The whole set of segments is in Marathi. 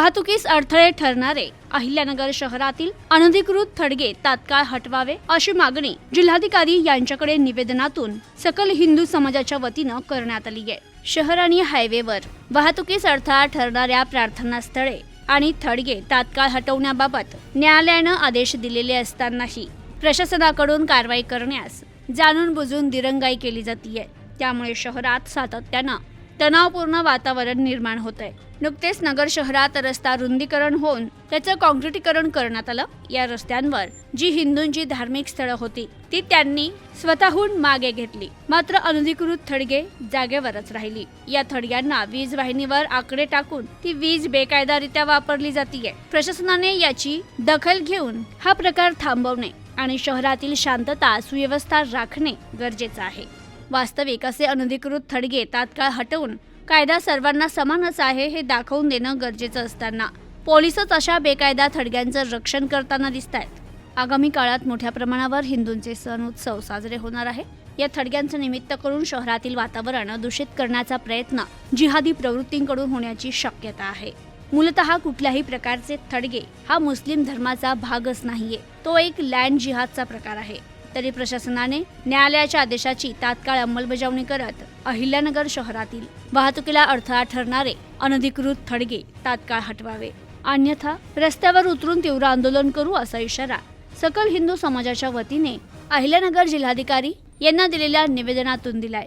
वाहतुकीस अडथळे ठरणारे अहिल्यानगर शहरातील अनधिकृत थडगे तात्काळ हटवावे अशी मागणी जिल्हाधिकारी यांच्याकडे निवेदनातून सकल हिंदू समाजाच्या वतीनं करण्यात आली आहे. शहर आणि हायवेवर वाहतुकीस अडथळा ठरणाऱ्या प्रार्थनास्थळे आणि थडगे तात्काळ हटवण्याबाबत न्यायालयानं आदेश दिलेले असतानाही प्रशासनाकडून कारवाई करण्यास जाणून बुजून दिरंगाई केली जातीये. त्यामुळे शहरात सातत्यानं तणावपूर्ण वातावरण निर्माण होत आहे नुकतेच नगर शहरात रस्ता रुंदीकरण होऊन त्याचं काँक्रिटीकरण करण्यात आलं या रस्त्यांवर. जी हिंदूंची धार्मिक स्थळं होती ती त्यांनी स्वतःहून मागे घेतली. मात्र अनधिकृत थडगे जागेवरच राहिली. या थडग्यांना वीज वाहिनीवर आकडे टाकून ती वीज बेकायदारित्या वापरली जातीये. प्रशासनाने याची दखल घेऊन हा प्रकार थांबवणे आणि शहरातील शांतता सुव्यवस्था राखणे गरजेचं आहे. वास्तविक असे अनधिकृत थडगे तात्काळ हटवून कायदा सर्वांना समानच आहे हे दाखवून देणं गरजेचं असताना. पोलिसच अशा बेकायदा थडग्यांचं रक्षण करताना दिसत आहेत आगामी काळात मोठ्या प्रमाणावर हिंदूंचे सण उत्सव साजरे होणार आहे. या थडग्यांचं निमित्त करून शहरातील वातावरण दूषित करण्याचा प्रयत्न जिहादी प्रवृत्तींकडून होण्याची शक्यता आहे. मूलतः कुठल्याही प्रकारचे थडगे हा मुस्लिम धर्माचा भागच नाहीये. तो एक लँड जिहादचा प्रकार आहे. तरी प्रशासनाने न्यायालयाच्या आदेशाची तात्काळ अंमलबजावणी करत अहिल्यानगर शहरातील वाहतुकीला अडथळा ठरणारे अनधिकृत थडगे तात्काळ हटवावे. अन्यथा रस्त्यावर उतरून तीव्र आंदोलन करू असा इशारा सकल हिंदू समाजाच्या वतीने अहिल्यानगर जिल्हाधिकारी यांना दिलेल्या निवेदनातून दिलाय.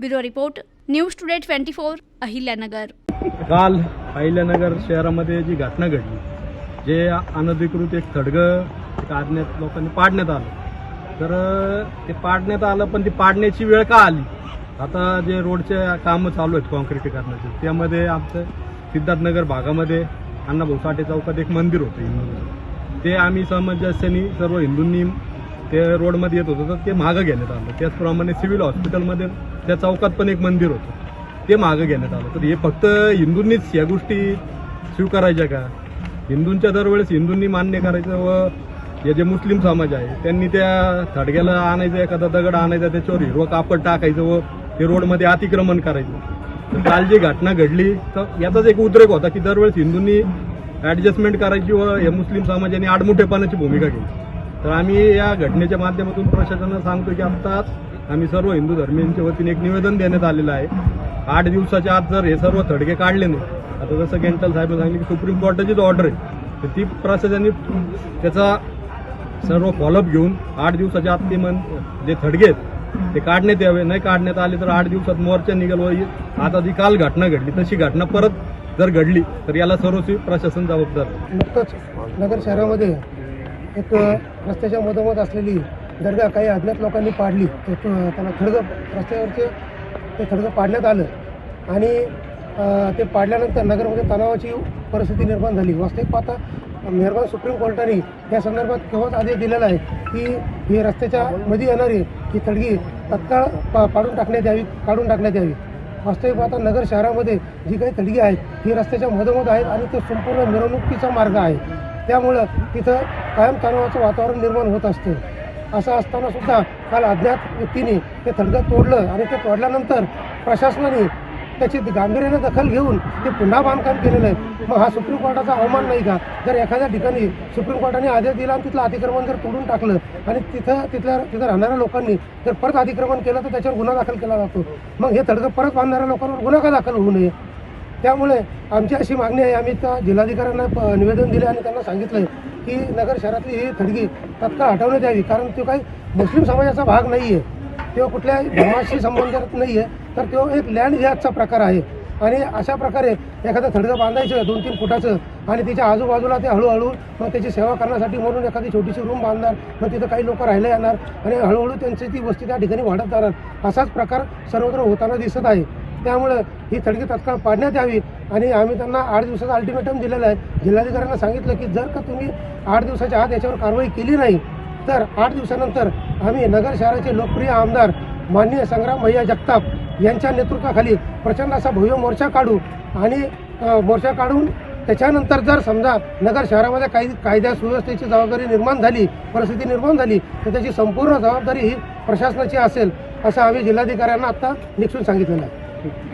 Bureau report news today twenty four Ahilyanagar. काल अहिल्यानगर शहरामध्ये जी घटना घडली जे अनधिकृत एक थडगं काढण्यात लोकांनी पाडण्यात आलं तर ते पाडण्यात आलं पण ती पाडण्याची वेळ का आली? आता जे रोडचे कामं चालू आहेत कॉन्क्रिटीकरणाचे त्यामध्ये आमचं सिद्धार्थनगर भागामध्ये अण्णाभाऊ साठे चौकात एक मंदिर होतं हिंदू ते आम्ही सामंजस्याने सर्व हिंदूंनी ते रोडमध्ये येत होतं तर ते मागं घेण्यात आलं. त्याचप्रमाणे सिव्हिल हॉस्पिटलमध्ये त्या चौकात पण एक मंदिर होतं. ते मागं घेण्यात आलं. तर हे फक्त हिंदूंनीच या गोष्टी स्वीकारायच्या का? हिंदूंच्या दरवेळेस हिंदूंनी मान्य करायचं व हे जे मुस्लिम समाज आहे त्यांनी त्या थडग्याला आणायचं एखादा दगड आणायचा त्याच्यावर हिरवं कापड टाकायचं व ते रोडमध्ये अतिक्रमण करायचं. तर काल जी घटना घडली तर याचाच एक उद्रेक होता की दरवेळेस हिंदूंनी ऍडजस्टमेंट करायची व हे मुस्लिम समाजाने आडमुठेपणाची भूमिका घेतली. तर आम्ही या घटनेच्या माध्यमातून प्रशासनाला सांगतो की आत्ताच आम्ही सर्व हिंदू धर्मियांच्या वतीने एक निवेदन देण्यात आलेलं आहे. आठ दिवसाच्या आत जर हे सर्व थडगे काढले नाही आता जसं गेंटल साहेब सांगितलं की सुप्रीम कोर्टाचीच ऑर्डर आहे तर ती प्रशासनाने त्याचा सर्व फॉलोअप घेऊन आठ दिवसाच्या आत ते मन जे थडगे आहेत ते काढण्यात यावे. नाही काढण्यात आले तर आठ दिवसात मोर्चा निघेल व आता जी काल घटना घडली तशी घटना परत जर घडली तर याला सर्वस्वी प्रशासन जबाबदार नुकतंच नगर शहरामध्ये एक रस्त्याच्या मधोमध असलेली दर्गा काही अज्ञात लोकांनी पाडली. ते त्याला खडगं रस्त्यावरचे ते खडगं पाडण्यात आलं. आणि ते पाडल्यानंतर नगरमध्ये तणावाची परिस्थिती निर्माण झाली. वास्तविक पाहता मेहरबान सुप्रीम कोर्टाने या संदर्भात केव्हाच आदेश दिलेला आहे की ही रस्त्याच्या मध्ये येणारी ही तडगी तत्काळ पा पाडून टाकण्यात यावी काढून टाकण्यात यावी. वास्तविक पाहता नगर शहरामध्ये जी काही तडगी आहेत ही रस्त्याच्या मधोमध आहेत आणि ते संपूर्ण मिरवणुकीचा मार्ग आहे. त्यामुळं तिथं कायम तणावाचं वातावरण निर्माण होत असते. असं असताना सुद्धा काल अज्ञात व्यक्तीने ते थडगं तोडलं आणि ते तोडल्यानंतर प्रशासनाने त्याची गांभीर्याने दखल घेऊन ते पुन्हा बांधकाम केलेलं आहे. मग हा सुप्रीम कोर्टाचा अवमान नाही का? जर एखाद्या ठिकाणी सुप्रीम कोर्टाने आदेश दिला आणि तिथलं अतिक्रमण जर तोडून टाकलं आणि तिथं तिथल्या तिथं राहणाऱ्या लोकांनी जर परत अतिक्रमण केलं तर त्याच्यावर गुन्हा दाखल केला जातो. मग हे तडकं परत बांधणाऱ्या लोकांवर गुन्हा का दाखल होऊ नये? त्यामुळे आमची अशी मागणी आहे. आम्ही त्या जिल्हाधिकाऱ्यांना प- निवेदन दिले आणि त्यांना सांगितलं की नगर शहरातली ही थडगी तत्काळ हटवण्यात यावी. कारण तो काही मुस्लिम समाजाचा भाग नाही आहे तो कुठल्या धर्माशी संबंधित नाही आहे तर तो एक लँड जिहादचा प्रकार आहे. आणि अशा प्रकारे एखादं थडगं बांधायचं दोन तीन फुटाचं आणि तिच्या आजूबाजूला ते हळूहळू मग त्याची सेवा करण्यासाठी म्हणून एखादी छोटीशी रूम बांधणार मग तिथं काही लोक राहायला येणार आणि हळूहळू त्यांची ती वस्ती त्या ठिकाणी वाढत जाणार. असाच प्रकार सर्वत्र होताना दिसत आहे. त्यामुळं ही थडगी तत्काळ पाडण्यात यावी आणि आम्ही त्यांना आठ दिवसाचा अल्टिमेटम दिलेला आहे. जिल्हाधिकाऱ्यांना सांगितलं की जर का तुम्ही आठ दिवसाच्या आत याच्यावर कारवाई केली नाही तर आठ दिवसानंतर आम्ही नगर शहराचे लोकप्रिय आमदार माननीय संग्राम भैया जगताप यांच्या नेतृत्वाखाली प्रचंड असा भव्य मोर्चा काढू आणि मोर्चा काढून त्याच्यानंतर जर समजा नगर शहरामध्ये काही कायद्या सुव्यवस्थेची जबाबदारी निर्माण झाली परिस्थिती निर्माण झाली तर त्याची संपूर्ण जबाबदारी ही प्रशासनाची असेल असं आम्ही जिल्हाधिकाऱ्यांना आता निक्षून सांगितलेलं आहे.